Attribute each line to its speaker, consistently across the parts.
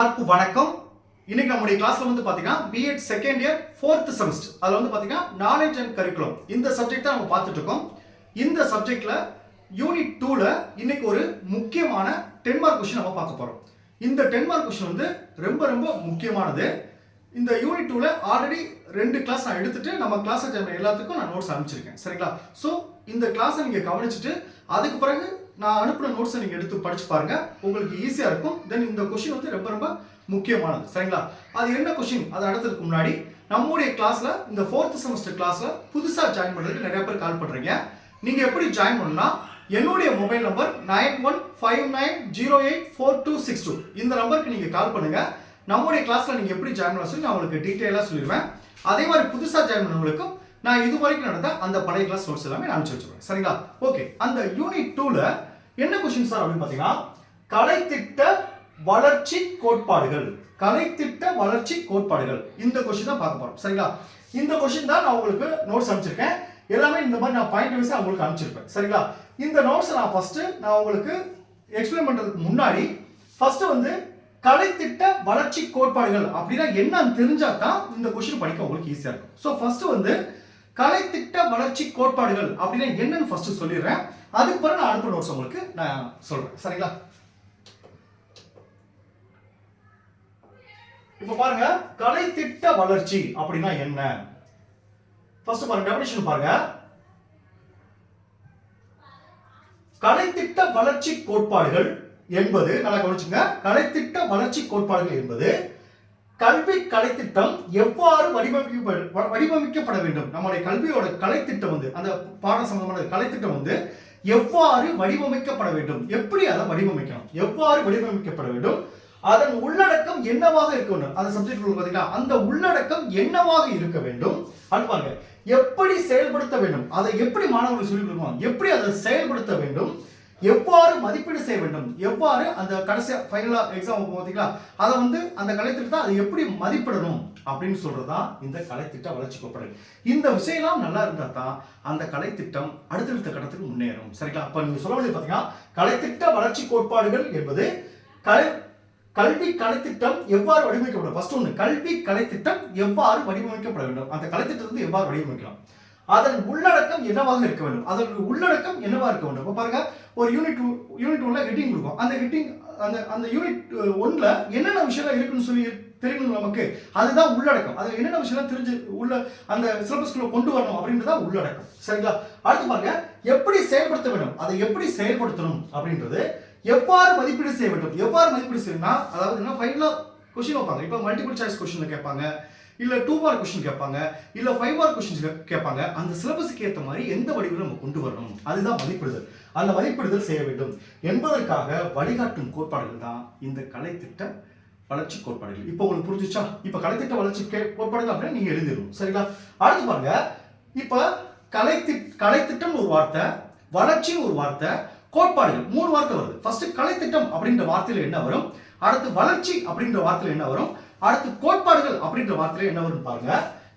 Speaker 1: எல்லாருக்கும் வணக்கம். இன்னைக்கு நம்முடைய கிளாஸ்ல வந்து பாத்தீங்கன்னா B Ed second year fourth semester அதுல வந்து பாத்தீங்கன்னா நாலேஜ் அண்ட் கரிக்குலம் இந்த சப்ஜெக்ட் தான் நம்ம பார்த்துட்டு இருக்கோம். இந்த சப்ஜெக்ட்ல யூனிட் டூல இன்னைக்கு ஒரு முக்கியமான டென் மார்க் கொஸ்டின் நம்ம பார்க்க போறோம். இந்த டென் மார்க் கொஸ்டின் வந்து ரொம்ப ரொம்ப முக்கியமானது. இந்த யூனிட் டூல ஆல்ரெடி ரெண்டு கிளாஸ் நான் எடுத்துட்டு நம்ம கிளாஸ் எல்லாத்துக்கும் நான் நோட்ஸ் அனுப்பிச்சிருக்கேன். சரிங்களா? ஸோ இந்த கிளாஸை நீங்க கவனிச்சுட்டு அதுக்கு பிறகு நான் அனுப்பின நோட்ஸை நீங்கள் எடுத்து படிச்சு பாருங்க. உங்களுக்கு ஈஸியாக இருக்கும். தென் இந்த கொஷின் வந்து ரொம்ப ரொம்ப முக்கியமானது. சரிங்களா? அது என்ன கொஷின் அது அடுத்ததுக்கு முன்னாடி நம்முடைய கிளாஸில் இந்த ஃபோர்த் செமஸ்டர் கிளாஸில் புதுசாக ஜாயின் பண்ணுறதுக்கு நிறைய பேர் கால் பண்ணுறீங்க நீங்கள் எப்படி ஜாயின் பண்ணணும்னா என்னுடைய mobile number nine one five nine zero eight four two six two. இந்த நம்பருக்கு நீங்கள் கால் பண்ணுங்கள் நம்முடைய கிளாஸில் நீங்கள் எப்படி ஜாயின் பண்ண சொல்லி நான் உங்களுக்கு டீட்டெயிலாக சொல்லிடுவேன். அதே மாதிரி புதுசாக ஜாயின் பண்ணவங்களுக்கும் நான் இது வரைக்கும் நடந்த அந்த பழைய கிளாஸ் நோட்ஸ் எல்லாமே நான் அனுப்பிச்சு வச்சுருவேன். சரிங்களா? ஓகே அந்த யூனிட் டூவில் என்ன கொஸ்டின் சார் அப்படின்னு பார்த்தீங்கன்னா கலைத்திட்ட வளர்ச்சி கோட்பாடுகள். கலைத்திட்ட வளர்ச்சி கோட்பாடுகள். இந்த கொஸ்டின் தான் பார்க்க போறோம். சரிங்களா? இந்த கொஸ்டின் தான் நான் உங்களுக்கு நோட்ஸ் அனுப்பிச்சிருக்கேன். எல்லாமே இந்த மாதிரி நான் பாயிண்ட் வைஸ் உங்களுக்கு அனுப்பிச்சிருப்பேன். சரிங்களா? இந்த நோட்ஸ் நான் ஃபர்ஸ்ட் நான் உங்களுக்கு எக்ஸ்பிளைன் பண்றதுக்கு முன்னாடி ஃபர்ஸ்ட் வந்து கலைத்திட்ட வளர்ச்சி கோட்பாடுகள் அப்படின்னா என்னன்னு தெரிஞ்சா தான் இந்த கொஸ்டின் படிக்க உங்களுக்கு ஈஸியா இருக்கும். ஸோ ஃபர்ஸ்ட் வந்து கலைத்திட்ட வளர்ச்சி கோட்பாடுகள் அப்படின்னா என்னன்னு ஃபர்ஸ்ட் சொல்லிடுறேன். அதுக்கு பிறகு நான் அடுத்த நோட்ஸ் உங்களுக்கு நான் சொல்றேன். சரிங்களா? இப்போ பாருங்க கலைத்திட்ட வளர்ச்சி அப்படின்னா என்ன? ஃபர்ஸ்ட் பாருங்க டெபினிஷன் பாருங்க. கலைத்திட்ட வளர்ச்சி கோட்பாடுகள் என்பது நல்லா கவனிச்சுங்க கலைத்திட்ட வளர்ச்சி கோட்பாடுகள் என்பது கல்வி கலைத்திட்டம் எவ்வாறு வடிவமைக்கப்பட வடிவமைக்கப்பட வேண்டும்? நம்முடைய கல்வியோட கலைத்திட்டம் வந்து அந்த பாடம் சம்பந்தமான கலைத்திட்டம் வந்து எவ்வாறு வடிவமைக்கப்பட வேண்டும்? எப்படி அதை வடிவமைக்கணும்? எவ்வாறு வடிவமைக்கப்பட வேண்டும்? அதன் உள்ளடக்கம் என்னவாக இருக்க வேண்டும்? அந்த சப்ஜெக்ட் பார்த்தீங்கன்னா அந்த உள்ளடக்கம் என்னவாக இருக்க வேண்டும்? அனுப்பாங்க எப்படி செயல்படுத்த வேண்டும்? அதை எப்படி மாணவர்கள் சொல்லிக் கொடுக்கணும்? எப்படி அதை செயல்படுத்த வேண்டும்? எவ்வாறு மதிப்பீடு செய்ய வேண்டும்? எவ்வாறு அந்த கடைசி ஃபைனலாக எக்ஸாம் பார்த்தீங்களா அதை வந்து அந்த கலைத்திட்டத்தை அதை எப்படி மதிப்பிடணும் அப்படின்னு சொல்றதுதான் இந்த கலைத்திட்ட வளர்ச்சி கோட்பாடு இந்த விஷயம்லாம் நல்லா இருந்தால் தான் அந்த கலைத்திட்டம் அடுத்தடுத்த கட்டத்துக்கு முன்னேறும். சரிங்களா? அப்போ நீங்கள் சொல்ல வேண்டியது பார்த்தீங்கன்னா கலைத்திட்ட வளர்ச்சி கோட்பாடுகள் என்பது கலை கல்வி கலைத்திட்டம் எவ்வாறு வடிவமைக்கப்படும்? ஃபர்ஸ்ட் ஒன்று கல்வி கலைத்திட்டம் எவ்வாறு வடிவமைக்கப்பட வேண்டும்? அந்த கலைத்திட்டத்தை எவ்வாறு வடிவமைக்கலாம்? அதன் உள்ளடக்கம் என்னவாக இருக்க வேண்டும்? அதன் உள்ளடக்கம் என்னவாக இருக்க வேண்டும்? இப்போ பாருங்க ஒரு யூனிட் யூனிட் ஒன்ல ஹெட்டிங் கொடுக்கும். அந்த ஹெட்டிங் அந்த அந்த யூனிட் ஒன்ல என்னென்ன விஷயம்லாம் இருக்குன்னு சொல்லி தெரியணும் நமக்கு அதுதான் உள்ளடக்கம். அதுல என்னென்ன விஷயம்லாம் தெரிஞ்சு உள்ள அந்த சிலபஸ்குள்ள கொண்டு வரணும் அப்படின்றதா உள்ளடக்கம். சரிங்களா? அடுத்து பாருங்க எப்படி செயல்படுத்த வேண்டும்? அதை எப்படி செயல்படுத்தணும் அப்படின்றது எவ்வாறு மதிப்பீடு செய்ய வேண்டும்? எவ்வாறு மதிப்பீடு செய்யணும்னா அதாவது என்ன ஃபைனலாக கொஸ்டின் வைப்பாங்க. இப்போ மல்டிபிள் சாய்ஸ் கொஸ்டினில் கேட்பாங்க. இல்லை டூ மார்க் கொஷின் கேட்பாங்க இல்லை ஃபைவ் மார்க் கொஷின் கேட்பாங்க அந்த சிலபஸுக்கு ஏற்ற மாதிரி எந்த வடிவில் நம்ம கொண்டு வரணும்? அதுதான் மதிப்பிடுதல். அந்த மதிப்பிடுதல் செய்ய வேண்டும். என்பதற்காக வழிகாட்டும் கோட்பாடுகள் தான் இந்த கலைத்திட்ட வளர்ச்சி கோட்பாடுகள். இப்போ உங்களுக்கு புரிஞ்சுச்சா இப்போ கலைத்திட்ட வளர்ச்சி கே- கோட்பாடுகள் அப்படின்னு நீங்கள் எழுதிடணும். சரிங்களா? அடுத்து பாருங்க. இப்போ கலைத்தி கலைத்திட்டம் ஒரு வார்த்தை வளர்ச்சின்னு ஒரு வார்த்தை கோட்பாடுகள். மூணு வார்த்தை வருது. ஃபர்ஸ்ட் கலைத்திட்டம் அப்படின்ற வார்த்தையில் என்ன வரும்? அடுத்து வளர்ச்சி அப்படின்ற வார்த்தையில் என்ன வரும்? அடுத்து கோட்பாடுகள் அப்படின்ற வார்த்தையில என்ன வரும் பாருங்க.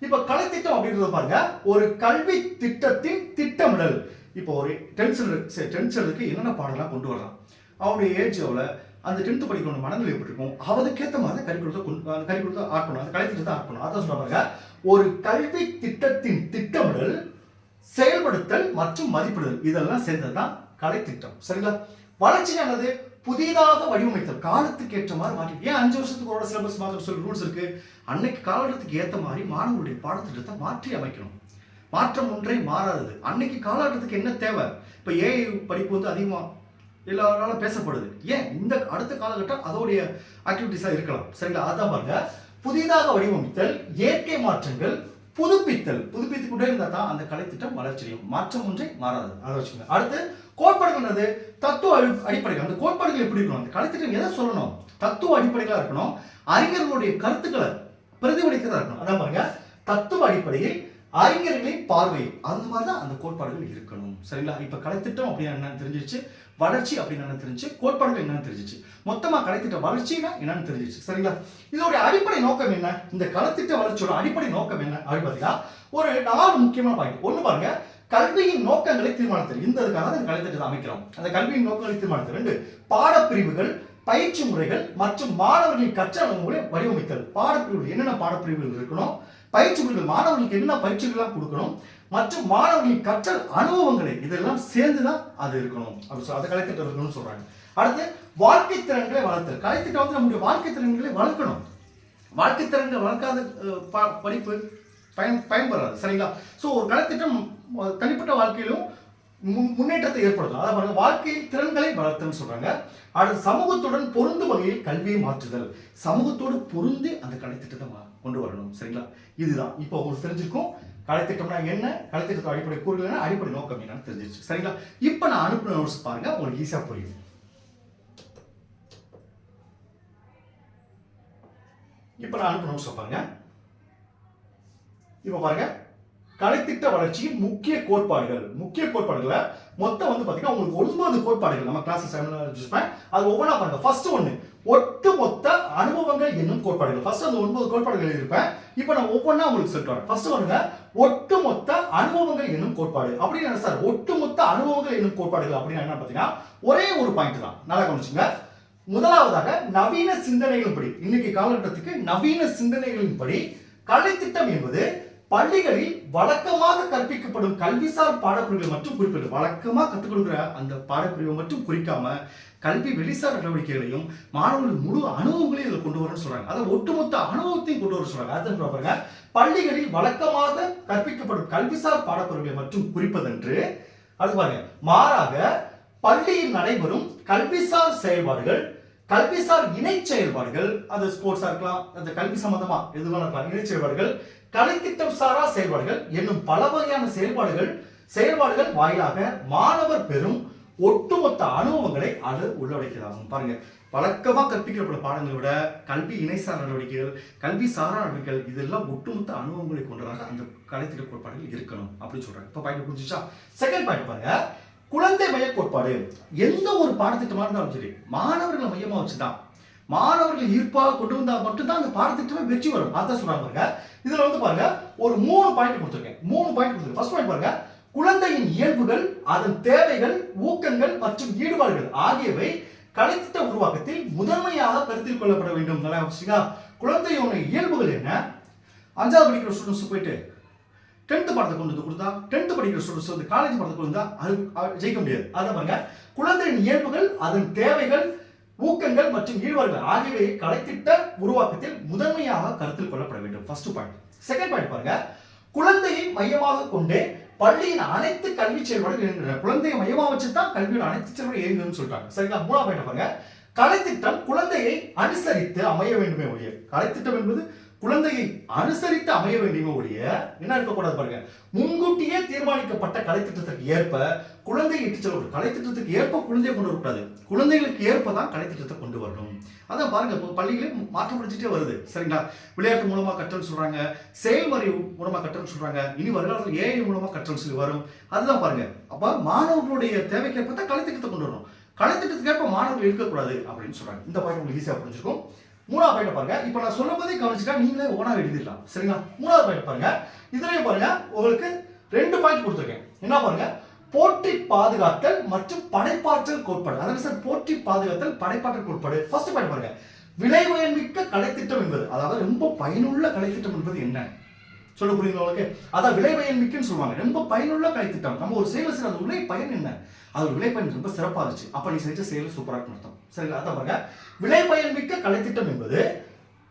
Speaker 1: இப்ப கலைத்திட்டம் அப்படின்றத பாருங்க. ஒரு கல்வி திட்டத்தின் திட்டமிடல். இப்போ ஒரு டென்சர் டென்சருக்கு என்னென்ன பாடலாம் கொண்டு வரலாம் அவனுடைய ஏஜ் எவ்வளோ அந்த டென்த்து படிக்கணும் மனநிலை எப்படி இருக்கும்? அவதுக்கேற்ற மாதிரி கரிக்குலத்தை கொண்டு அந்த கரிக்குலத்தை ஆட் பண்ணும் அந்த கலைத்திட்டத்தை ஆட் பண்ணும் அதான் சொல்றாங்க ஒரு கல்வி திட்டத்தின் திட்டமிடல் செயல்படுத்தல் மற்றும் மதிப்பிடுதல். இதெல்லாம் சேர்ந்தது தான் கலைத்திட்டம். சரிங்களா? வளர்ச்சி என்னது? புதிதாக வடிவமைத்தல் காலத்துக்கு ஏற்ற மாதிரி மாற்றி. ஏன் அஞ்சு வருஷத்துக்கு ஒரு சிலபஸ் மாற்ற சொல்லி ரூல்ஸ் இருக்கு? அன்னைக்கு காலகட்டத்துக்கு ஏற்ற மாதிரி மாணவர்களுடைய பாடத்திட்டத்தை மாற்றி அமைக்கணும். மாற்றம் ஒன்றே மாறாதது. அன்னைக்கு காலகட்டத்துக்கு என்ன தேவை? இப்போ ஏஐ படிப்பு வந்து அதிகமாக எல்லாராலும் பேசப்படுது. ஏன்? இந்த அடுத்த காலகட்டம் அதோடைய ஆக்டிவிட்டிஸாக இருக்கலாம். சரிங்களா? அதான் பாருங்க. புதிதாக வடிவமைத்தல் இயற்கை மாற்றங்கள் புதுப்பித்தல். புதுப்பித்து கொண்டே இருந்தால் தான் அந்த கலைத்திட்டம் வளர்ச்சியும் மாற்றம் ஒன்றே மாறாது அதை வச்சுக்கோங்க. அடுத்து கோட்பாடுகள் தத்துவ அடி அடிப்படைகள். அந்த கோட்பாடுகள் எப்படி இருக்கணும்? அந்த கலைத்திட்டம் எதை சொல்லணும்? தத்துவ அடிப்படைகளாக இருக்கணும். அறிஞர்களுடைய கருத்துக்களை பிரதிபலிக்கிறதா இருக்கணும். அதான் பாருங்க. தத்துவ அடிப்படையில் அறிஞர்களின் பார்வை அந்த மாதிரி தான் அந்த கோட்பாடுகள் இருக்கணும். சரிங்களா? இப்ப கலைத்திட்டம் அப்படின்னா என்னன்னு தெரிஞ்சிருச்சு. வளர்ச்சி அப்படின்னு என்னன்னு தெரிஞ்சு கோட்பாடுகள் என்னன்னு தெரிஞ்சிச்சு. மொத்தமா கலைத்திட்ட வளர்ச்சினா என்னன்னு தெரிஞ்சிச்சு. சரிங்களா? இதோட அடிப்படை நோக்கம் என்ன? இந்த கலைத்திட்ட வளர்ச்சியோட அடிப்படை நோக்கம் என்ன? அப்படின்னு பார்த்தீங்கன்னா ஒரு நாலு முக்கியமான பாயிண்ட் ஒண்ணு பாருங்க. கல்வியின் நோக்கங்களை தீர்மானித்தல். இந்த இதுக்காக கலைத்திட்டத்தை அமைக்கிறோம். அந்த கல்வியின் நோக்கங்களை தீர்மானித்தல். ரெண்டு பாடப்பிரிவுகள் பயிற்சி முறைகள் மற்றும் மாணவர்களின் கற்ற அனுபவங்களை வடிவமைத்தல். பாடப்பிரிவுகள் என்னென்ன பாடப்பிரிவுகள் இருக்கணும்? பயிற்சிகள் மாணவர்களுக்கு என்ன பயிற்சிகள்லாம் கொடுக்கணும்? மற்றும் மாணவர்களின் கற்றல் அனுபவங்களை இதெல்லாம் சேர்ந்து தான் அது இருக்கணும். அப்படி சொல்ல அதை கலைத்திட்டம் இருக்கணும்னு சொல்றாங்க. அடுத்து வாழ்க்கை திறன்களை வளர்த்தல். கலைத்திட்டம் வந்து நம்முடைய வாழ்க்கை திறன்களை வளர்க்கணும். வாழ்க்கை திறன்களை வளர்க்காத ப- படிப்பு பயன் பயன்பெறாது. சரிங்களா? ஸோ ஒரு கலைத்திட்டம் தனிப்பட்ட வாழ்க்கையிலும் முன்னேற்றத்தை ஏற்படுத்தும். அதாவது பாருங்க வாழ்க்கை திறன்களை வளர்த்துன்னு சொல்றாங்க. அடுத்து சமூகத்துடன் பொருந்தும் வகையில் கல்வியை மாற்றுதல். சமூகத்தோடு பொருந்து அந்த கலைத்திட்டத்தை கொண்டு வரணும். சரிங்களா? இதுதான். இப்போ உங்களுக்கு தெரிஞ்சிருக்கும். கலைத்திட்டம்னா என்ன? கலைத்திட்டத்தோட அடிப்படை கூறுகள் என்ன? அடிப்படை நோக்கம் என்னன்னு தெரிஞ்சிருச்சு. சரிங்களா? இப்போ நான் அனுப்பின நோட்ஸ் பாருங்க. உங்களுக்கு ஈஸியாக புரியும் இப்போ நான் அனுப்பின நோட்ஸ் பாருங்க. இப்போ பாருங்க. கலைத்திட்ட வளர்ச்சியின் முக்கிய கோட்பாடுகள். முக்கிய கோட்பாடுகளை மொத்தம் வந்து பாத்தீங்கன்னா உங்களுக்கு ஒன்பது கோட்பாடுகள் நம்ம கிளாஸ் செவன் அது ஒவ்வொன்றா பாருங்க. ஃபர்ஸ்ட் ஒட்டு மொத்த அனுபவங்கள் என்னும் கோட்பாடுகள். ஃபர்ஸ்ட் அந்த ஒன்பது கோட்பாடுகள் இருப்பேன் இப்போ நான் ஒவ்வொன்றா உங்களுக்கு சொல்லிட்டு வரேன் ஃபர்ஸ்ட் ஒட்டு மொத்த அனுபவங்கள் என்னும் கோட்பாடு. அப்படின்னு என்ன சார் ஒட்டுமொத்த அனுபவங்கள் என்னும் கோட்பாடுகள் அப்படின்னு என்ன பார்த்தீங்கன்னா ஒரே ஒரு பாயிண்ட் தான். நல்லா கவனிச்சுங்க முதலாவதாக நவீன சிந்தனைகளின்படி இன்னைக்கு காலகட்டத்துக்கு நவீன சிந்தனைகளின்படி கலைத்திட்டம் என்பது பள்ளிகளில் வழக்கமாக கற்பிக்கப்படும் கல்விசார் பாடப்பிரிவுகள் மட்டும் குறிப்பிடும் வழக்கமாக கற்றுக் கொடுக்குற அந்த பாடப்பிரிவை மட்டும் குறிக்காம கல்வி வெளிசார் நடவடிக்கைகளையும் மாணவர்கள் முழு அனுபவங்களையும் இதில் கொண்டு வரணும்னு சொல்றாங்க. அதை ஒட்டுமொத்த அனுபவத்தையும் கொண்டு வர சொல்றாங்க. அதான் பாருங்க. பள்ளிகளில் வழக்கமாக கற்பிக்கப்படும் கல்விசார் பாடப்பிரிவுகளை மட்டும் குறிப்பதென்று அது பாருங்க. மாறாக பள்ளியில் நடைபெறும் கல்விசார் செயல்பாடுகள் கல்விசார் இணை செயல்பாடுகள் அது ஸ்போர்ட்ஸா இருக்கலாம் அந்த கல்வி சம்பந்தமா எதுவாக இருக்கலாம் இணை செயல்பாடுகள் கலைத்திட்டம் சாரா செயல்பாடுகள் என்னும் பல வகையான செயல்பாடுகள் செயல்பாடுகள் வாயிலாக மாணவர் பெறும் ஒட்டுமொத்த அனுபவங்களை அது உள்ளடக்கிறாங்க பாருங்க வழக்கமாக கற்பிக்கப்படும் பாடங்களை விட கல்வி இணைசார் நடவடிக்கைகள் கல்வி சாரா நடவடிக்கைகள் இதெல்லாம் ஒட்டுமொத்த அனுபவங்களை கொண்டதாக அந்த கலைத்திட்ட கோட்பாடுகள் இருக்கணும் அப்படின்னு சொல்றாங்க. இப்போ பாயிண்ட் புரிஞ்சுச்சா? செகண்ட் பாயிண்ட் பாருங்க குழந்தை மைய கோட்பாடு எந்த ஒரு பாடத்திட்டமாக இருந்தாலும் சரி மாணவர்களை மையமாக வச்சுதான். மாணவர்கள் ஈர்ப்பாக கொண்டு வந்தால் மட்டும்தான் அந்த பாடத்திட்டமே வெற்றி வரும் அதான் சொல்றாங்க பாருங்க. இதுல வந்து பாருங்க ஒரு மூணு பாயிண்ட் கொடுத்துருக்கேன். மூணு பாயிண்ட் கொடுத்துருக்கேன். ஃபர்ஸ்ட் பாயிண்ட் பாருங்க குழந்தையின் இயல்புகள் அதன் தேவைகள் ஊக்கங்கள் மற்றும் ஈடுபாடுகள் ஆகியவை கலைத்திட்ட உருவாக்கத்தில் முதன்மையாக கருத்தில் கொள்ளப்பட வேண்டும். நல்லா குழந்தையோட இயல்புகள் என்ன? அஞ்சாவது படிக்கிற ஸ்டூடெண்ட்ஸ் போயிட்டு டென்த் பாடத்தை கொண்டு வந்து கொடுத்தா டென்த் படிக்கிற ஸ்டூடெண்ட்ஸ் வந்து காலேஜ் பாடத்தை கொண்டு வந்தா அது ஜெயிக்க முடியாது. அதான் பாருங்க குழந்தையின் இயல்புகள் அதன் தேவைகள் ஊக்கங்கள் மற்றும் ஈடுபாடுகள் ஆகியவை கலைத்திட்ட உருவாக்கத்தில் முதன்மையாக கருத்தில் கொள்ளப்பட வேண்டும். ஃபர்ஸ்ட் பாயிண்ட் செகண்ட் பாயிண்ட் பாருங்க குழந்தையை மையமாக கொண்டு பள்ளியின் அனைத்து கல்வி செயல்பாடுகள் இயங்குகின்றன. குழந்தையை மையமாக வச்சு தான் கல்வியோட அனைத்து செயல்பாடு இயங்குன்னு சொல்றாங்க. சரிங்களா? மூணாம் பாயிண்ட் பாருங்க கலைத்திட்டம் குழந்தையை அனுசரித்து அமைய வேண்டுமே ஒழிய. கலைத்திட்டம் என்பது குழந்தையை அனுசரித்து அமைய வேண்டியமே ஒழிய என்ன இருக்கக்கூடாது பாருங்க. முன்கூட்டியே தீர்மானிக்கப்பட்ட கலைத்திட்டத்திற்கு ஏற்ப குழந்தையை இட்டு செல்லக்கூடாது. கலைத்திட்டத்துக்கு ஏற்ப குழந்தையை கொண்டு வரக்கூடாது. குழந்தைகளுக்கு ஏற்ப தான் கலைத்திட்டத்தை கொண்டு வரணும். அதான் பாருங்க இப்போ பள்ளிகளே முடிச்சுட்டே வருது. சரிங்களா? விளையாட்டு மூலமா கற்றல் சொல்றாங்க செயல்முறை மூலமா கற்றல் சொல்றாங்க இனி வருகாலத்தில் ஏஐ மூலமா கற்றல் சொல்லி வரும். அதுதான் பாருங்க. அப்ப மாணவர்களுடைய தேவைக்கேற்ப தான் கலை கலைத்திட்டத்தை கொண்டு வரணும். கலைத்திட்டத்துக்கு ஏற்ப மாணவர்கள் இருக்கக்கூடாது அப்படின்னு சொல்றாங்க. இந்த பாயிண்ட் உங்களுக்கு ஈஸியாக புரிஞ்சிருக்கும். மூணாவது பாயிண்ட் பாருங்க. இப்போ நான் சொல்லும் போதே கவனிச்சுட்டா நீங்களே ஓனா எழுதிடலாம். சரிங்களா? மூணாவது பாயிண்ட் பாருங்க. இதுலயும் பாருங்க உங்களுக்கு ரெண்டு பாயிண்ட் கொடுத்துருக்கேன். என்ன பாருங்க? போற்றி பாதுகாத்தல் மற்றும் படைப்பாற்றல் கோட்பாடு. அதாவது சார் போற்றி பாதுகாத்தல் படைப்பாற்றல் கோட்பாடு. ஃபர்ஸ்ட் பாயிண்ட் பாருங்க. உயர்மிக்க கலைத்திட்டம் என்பது அதாவது ரொம்ப பயனுள்ள கலைத்திட்டம் என்பது என்ன? சொல்ல புரியுங்களா உங்களுக்கு? அதான் விளைவயன்மிக்குன்னு சொல்லுவாங்க. ரொம்ப பயனுள்ள கலைத்திட்டம். நம்ம ஒரு செயலை செய்யற அது விளை பயன் என்ன? அது ஒரு பயன் ரொம்ப சிறப்பாக இருந்துச்சு. அப்போ நீ செஞ்ச செயல் சூப்பராக இருக்கும் அர்த்தம். சரிங்களா? அதான் பாருங்க. மிக்க பயன்மிக்க கலைத்திட்டம் என்பது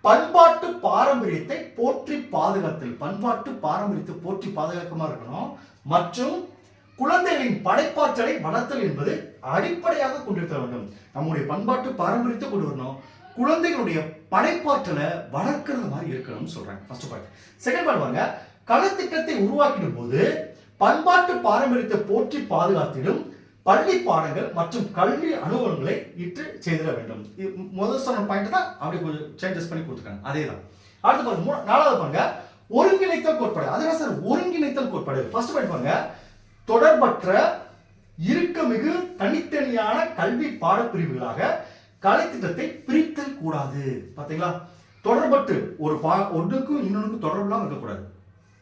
Speaker 1: பண்பாட்டு பாரம்பரியத்தை போற்றி பாதுகாத்தல். பண்பாட்டு பாரம்பரியத்தை போற்றி பாதுகாக்கமா இருக்கணும்? மற்றும் குழந்தைகளின் படைப்பாற்றலை வளர்த்தல் என்பது அடிப்படையாக கொண்டிருக்க வேண்டும். நம்முடைய பண்பாட்டு பாரம்பரியத்தை கொண்டு வரணும். குழந்தைகளுடைய படைப்பாற்றலை வளர்க்கறது மாதிரி இருக்கணும்னு சொல்றாங்க ஃபர்ஸ்ட் பாயிண்ட் செகண்ட் பாயிண்ட் பாருங்க கலத்திட்டத்தை உருவாக்கிடும் போது பண்பாட்டு பாரம்பரியத்தை போற்றி பாதுகாத்திடும் பள்ளி பாடங்கள் மற்றும் கல்வி அனுபவங்களை இட்டு செய்திட வேண்டும். முதல் சொன்ன பாயிண்ட் தான் அப்படி கொஞ்சம் சேஞ்சஸ் பண்ணி கொடுத்துருக்காங்க. அதே தான் அடுத்து பாருங்க நாலாவது பாருங்க ஒருங்கிணைத்தல் கோட்பாடு. அதுதான் சார்? ஒருங்கிணைத்தல் கோட்பாடு. ஃபர்ஸ்ட் பாயிண்ட் பாருங்க தொடர்பற்ற இறுக்கமிகு தனித்தனியான கல்வி பாடப்பிரிவுகளாக கலைத்திட்டத்தை பிரித்தல் கூடாது. பார்த்தீங்களா தொடர்பட்டு ஒரு பா ஒன்றுக்கும் இன்னொன்றுக்கும் தொடர்புலாம் இருக்கக்கூடாது.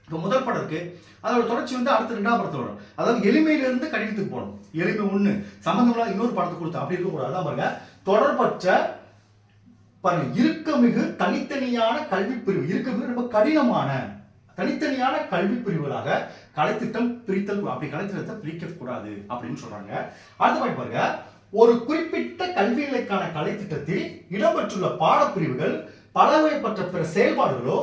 Speaker 1: இப்போ முதல் படம் இருக்கு. அதோட தொடர்ச்சி வந்து அடுத்த ரெண்டாம் படத்தில் வரும். அதாவது எளிமையிலிருந்து கடினத்துக்கு போகணும். எளிமை ஒன்று சம்மந்தமில்லாத இன்னொரு படத்தை கொடுத்து அப்படி இருக்கக்கூடாது அதான் பாருங்க. தொடர்பற்ற பாருங்க இருக்கமிகு தனித்தனியான கல்வி பிரிவு இருக்கமிகு ரொம்ப கடினமான தனித்தனியான கல்வி பிரிவுகளாக கலைத்திட்டம் பிரித்தல் அப்படி கலைத்திட்டத்தை பிரிக்கக்கூடாது அப்படின்னு சொல்றாங்க. அடுத்த பாயிண்ட் பாருங்க. ஒரு குறிப்பிட்ட கல்வி நிலைக்கான கலைத்திட்டத்தில் இடம்பெற்றுள்ள பாடப்பிரிவுகள் பலவகைப்பட்ட பிற செயல்பாடுகளோ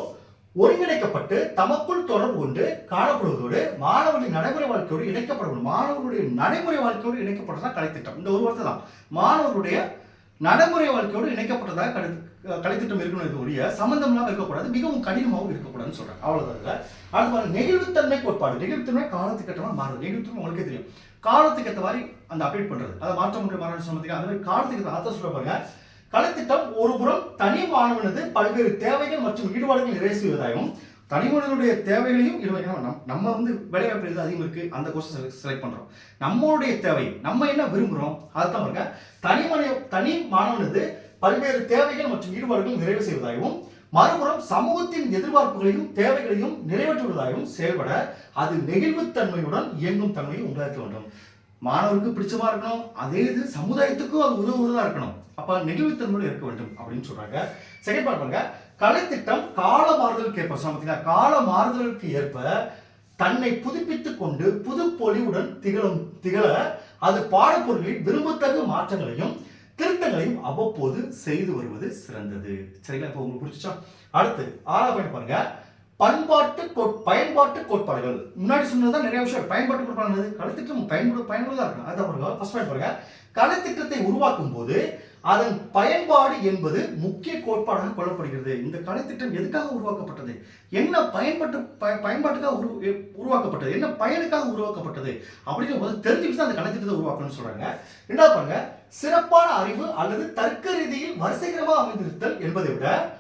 Speaker 1: ஒருங்கிணைக்கப்பட்டு தமக்குள் தொடர்பு கொண்டு காணப்படுவதோடு மாணவர்களின் நடைமுறை வாழ்க்கையோடு இணைக்கப்படும் மாணவர்களுடைய நடைமுறை வாழ்க்கையோடு இணைக்கப்பட்டதா கலைத்திட்டம். இந்த ஒரு வார்த்தை தான் மாணவர்களுடைய நடைமுறை வாழ்க்கையோடு இணைக்கப்பட்டதாக கலை கலைத்திட்டம் இருக்கணும் ஒழிய சம்பந்தம் இல்லாமல் இருக்கக்கூடாது மிகவும் கடினமாகவும் இருக்கக்கூடாதுன்னு சொல்றாங்க. அவ்வளவுதான் இல்ல அடுத்து பாருங்க நெகிழ்வுத்தன்மை கோட்பாடு. நெகிழ்வுத்தன்மை காலத்துக்கு ஏற்ற மாதிரி மாறுது. நெகிழ்வுத்தன்மை உங்களுக்கே தெரியும். காலத்துக்கு ஏற்ற மாதிரி அந்த அப்டேட் பண்றது. அதை மாற்ற முடியும் மாறான்னு சொன்னதுக்கு அந்த மாதிரி காலத்துக்கு ஏற்ற அர்த்தம் சொல்ல பாருங்க. கலைத்திட்டம் ஒரு புறம் தனி மாணவனது பல்வேறு தேவைகள் மற்றும் ஈடுபாடுகள் நிறைவு செய்வதாகவும் தனிமனிதனுடைய தேவைகளையும் நம்ம வந்து வேலைவாய்ப்பு எது அதிகம் இருக்கு? அந்த கோர்ஸ் செலக்ட் பண்றோம். நம்மளுடைய தேவை நம்ம என்ன விரும்புகிறோம் அதுதான் பாருங்க. தனிமனித தனி மாணவனது பல்வேறு தேவைகள் மற்றும் ஈடுபாடுகள் நிறைவு செய்வதாகவும் மறுபுறம் சமூகத்தின் எதிர்பார்ப்புகளையும் தேவைகளையும் நிறைவேற்றுவதாகவும் செயல்பட அது நெகிழ்வுத்தன்மையுடன் இயங்கும் தன்மையை உண்டாக்க வேண்டும். மாணவருக்கு பிடிச்சமா இருக்கணும் அதே இது சமுதாயத்துக்கும் அது உதவுவதா இருக்கணும். அப்ப நெகிழ்வுத்தன்மையோடு இருக்க வேண்டும் அப்படின்னு சொல்றாங்க. செகண்ட் பார்ட் பாருங்க. கலைத்திட்டம் கால மாறுதலுக்கு ஏற்ப பார்த்தீங்கன்னா கால மாறுதலுக்கு ஏற்ப தன்னை புதுப்பித்துக் கொண்டு புது பொலிவுடன் திகழும் திகழ அது பாடப்பொருளில் விரும்பத்தகு மாற்றங்களையும் திருத்தங்களையும் அவ்வப்போது செய்து வருவது சிறந்தது. சரிங்களா? இப்போ உங்களுக்கு புரிஞ்சுச்சா? அடுத்து ஆறாவது பாயிண்ட் பாருங்க. பண்பாட்டு கோட் பயன்பாட்டு கோட்பாடுகள். முன்னாடி சொன்னதான் நிறைய விஷயம். பயன்பாட்டு கோட்பாடு கலைத்திட்டம் பயன்படு பயனுள்ளதா இருக்கும் அதான் பாருங்க ஃபர்ஸ்ட் பாயிண்ட் பாருங்க. கலைத்திட்டத்தை உருவாக்கும் போது அதன் பயன்பாடு என்பது முக்கிய கோட்பாடாக கொள்ளப்படுகிறது. இந்த கலைத்திட்டம் எதுக்காக உருவாக்கப்பட்டது? என்ன பயன்பட்டு பயன்பாட்டுக்காக உரு உருவாக்கப்பட்டது? என்ன பயனுக்காக உருவாக்கப்பட்டது? அப்படின்னு போது தெரிஞ்சுக்கிட்டு தான் அந்த கலைத்திட்டத்தை உருவாக்கணும்னு சொல்றாங்க. ரெண்டாவது பாருங்க சிறப்பான அறிவு அல்லது தர்க்க ரீதியில் வரிசைகரமாக அமைந்திருத்தல் என்பதை விட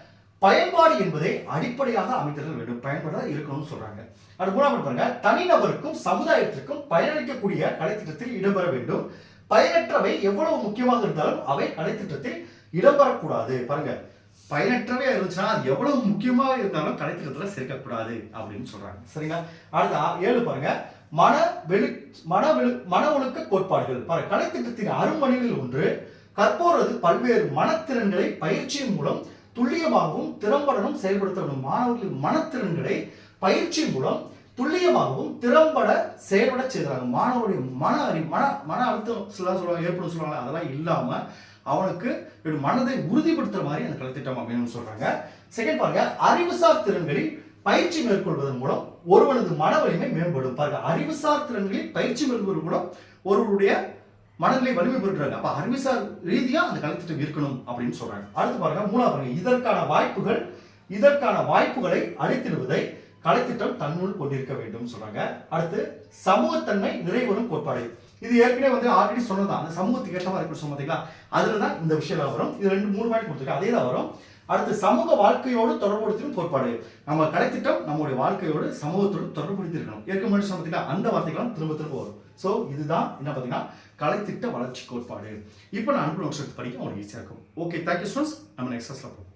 Speaker 1: பயன்பாடு என்பதை அடிப்படையாக அமைத்திருக்க வேண்டும். பயன்பாடாக இருக்கணும்னு சொல்றாங்க. அது மூணாவது பாருங்க தனிநபருக்கும் சமுதாயத்திற்கும் பயனளிக்கக்கூடிய கலைத்திட்டத்தில் இடம்பெற வேண்டும். பயனற்றவை எவ்வளவு முக்கியமாக இருந்தாலும் அவை கலைத்திட்டத்தில் இடம்பெறக்கூடாது. பாருங்க பயனற்றவையா இருந்துச்சுன்னா அது எவ்வளவு முக்கியமாக இருந்தாலும் கலைத்திட்டத்தில் சேர்க்கக்கூடாது அப்படின்னு சொல்றாங்க. சரிங்களா? அடுத்த ஏழு பாருங்க. மன வெளி மன வெளி மன ஒழுக்க கோட்பாடுகள். பாருங்க கலைத்திட்டத்தின் அருமணிகளில் ஒன்று கற்போரது பல்வேறு மனத்திறன்களை பயிற்சியின் மூலம் துல்லியமாகவும் திறம்படனும் செயல்படுத்தப்படும். மாணவர்களின் மனத்திறன்களை பயிற்சி மூலம் துல்லியமாகவும் திறம்பட செயல்பட செய்கிறாங்க. மாணவருடைய மன அறி மன மன அழுத்தம் சில சொல்லுவாங்க ஏற்படும் சொல்லுவாங்க அதெல்லாம் இல்லாமல் அவனுக்கு மனதை உறுதிப்படுத்துற மாதிரி அந்த கலத்திட்டம் அப்படின்னு சொல்றாங்க. செகண்ட் பாருங்க அறிவுசார் திறன்களில் பயிற்சி மேற்கொள்வதன் மூலம் ஒருவனது மன வலிமை மேம்படும். பாருங்க அறிவுசார் திறன்களில் பயிற்சி மேற்கொள்வது மூலம் ஒருவருடைய மனநிலை வலிமை பெறுறாங்க அப்ப அறிவுசார் ரீதியா அந்த கலத்திட்டம் இருக்கணும் அப்படின்னு சொல்றாங்க. அடுத்து பாருங்க மூணாவது இதற்கான வாய்ப்புகள் இதற்கான வாய்ப்புகளை அளித்திடுவதை கலைத்திட்டம் தன்னுள் கொண்டிருக்க வேண்டும் சொல்றாங்க. அடுத்து சமூகத்தன்மை நிறைவரும் கோட்பாடு. இது ஏற்கனவே வந்து ஆல்ரெடி சொன்னதான் அந்த சமூகத்துக்கு ஏற்ற மாதிரி சொன்ன பார்த்தீங்களா அதுல தான் இந்த விஷயம் வரும். இது ரெண்டு மூணு பாயிண்ட் கொடுத்துருக்கு அதே தான் வரும். அடுத்து சமூக வாழ்க்கையோடு தொடர்புடுத்தும் கோட்பாடு. நம்ம கலைத்திட்டம் நம்மளுடைய வாழ்க்கையோடு சமூகத்தோடு தொடர்புபடுத்தி இருக்கணும். ஏற்கனவே முன்னாடி அந்த வார்த்தைகளும் திரும்ப திரும்ப வரும். ஸோ இதுதான் என்ன பார்த்தீங்கன்னா கலைத்திட்ட வளர்ச்சி கோட்பாடு. இப்போ நான் அனுப்புன வருஷத்துக்கு படிக்க உங்களுக்கு ஈஸியாக இருக்கும். ஓகே தேங்க்யூ ஸ்டூடெண்ட்ஸ் நம்ம நெக்ஸ்ட் பார்ப்போம்